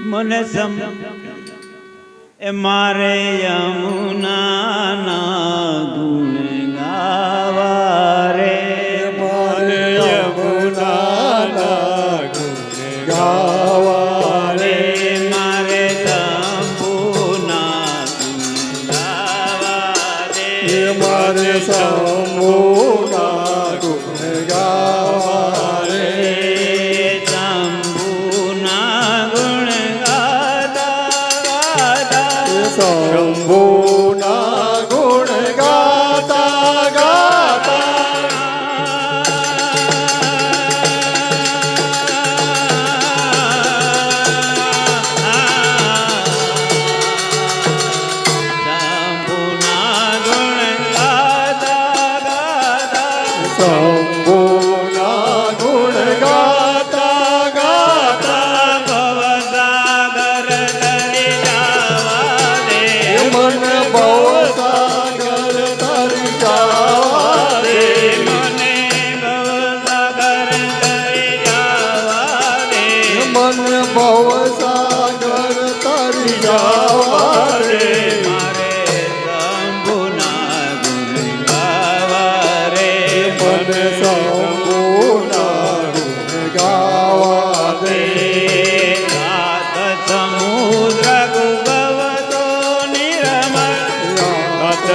મને સમ એ મારે યમુના ગુણ 成功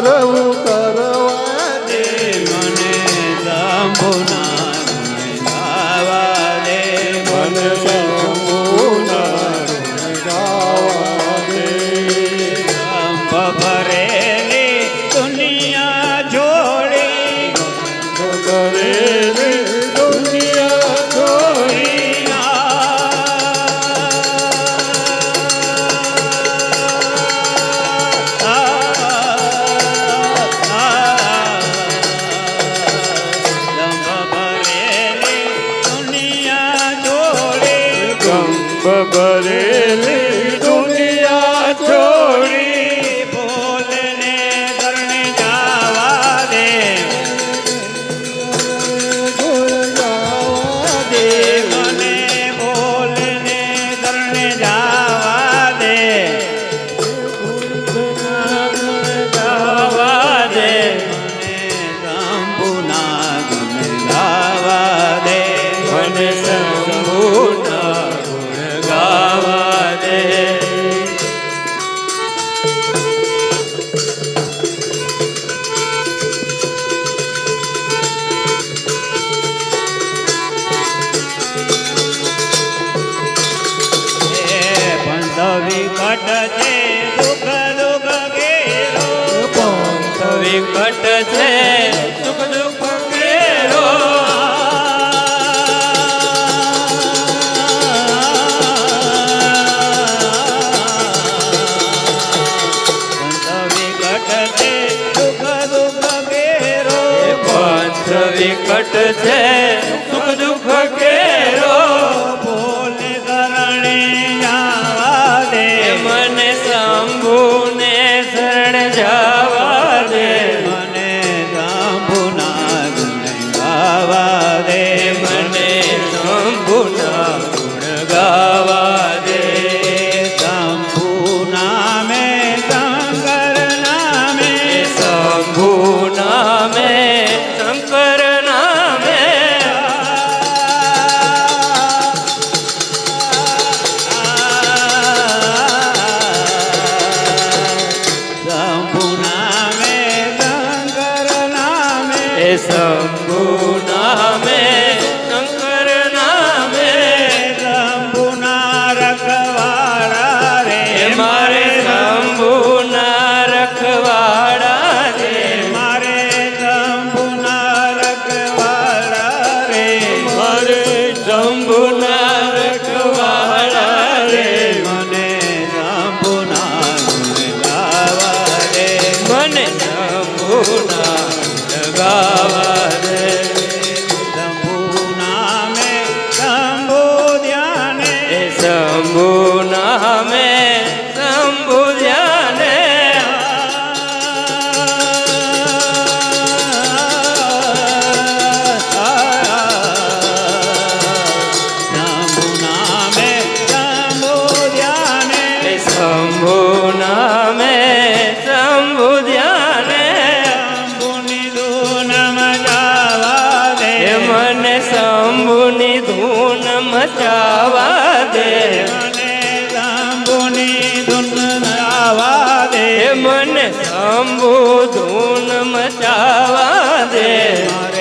varão વિકટ છે સુખ દુઃખ ઘેરો કોણ વિકટ છે સુખ દુઃખ ઘેરો વિકટ છે સુખ દુઃખ ઘેરો શંભુ નામે શંભુ ધ્યાને શંભુની ધૂન મજાવા દે. મને શંભુની ધૂન મચાવા દે. મને શંભુની ધૂન મચાવા દે. મને શંભુ ધૂન મચાવા દે. મારે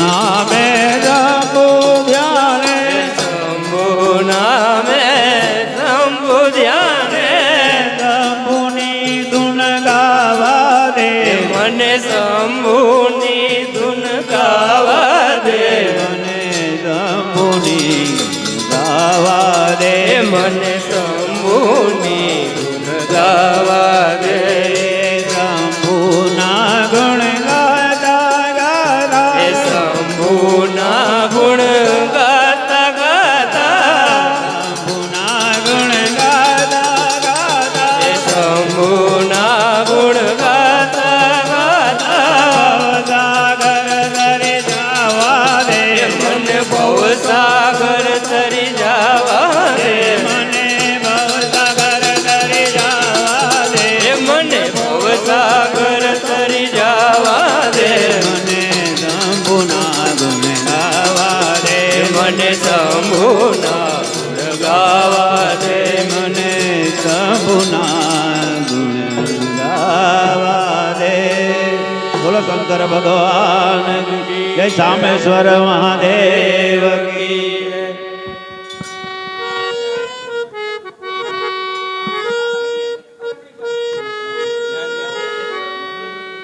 નામે શંભુ ધ્યાને. શંભુ નામે શંભુ ધ્યાને. શંભુની ધૂન ગાવા દે મને શંભુની ધૂન ગાવા દે મને શંભુની ગાવા દે મને શંભુની ભગવાન જય સામેશ્વર મહાદેવ કી.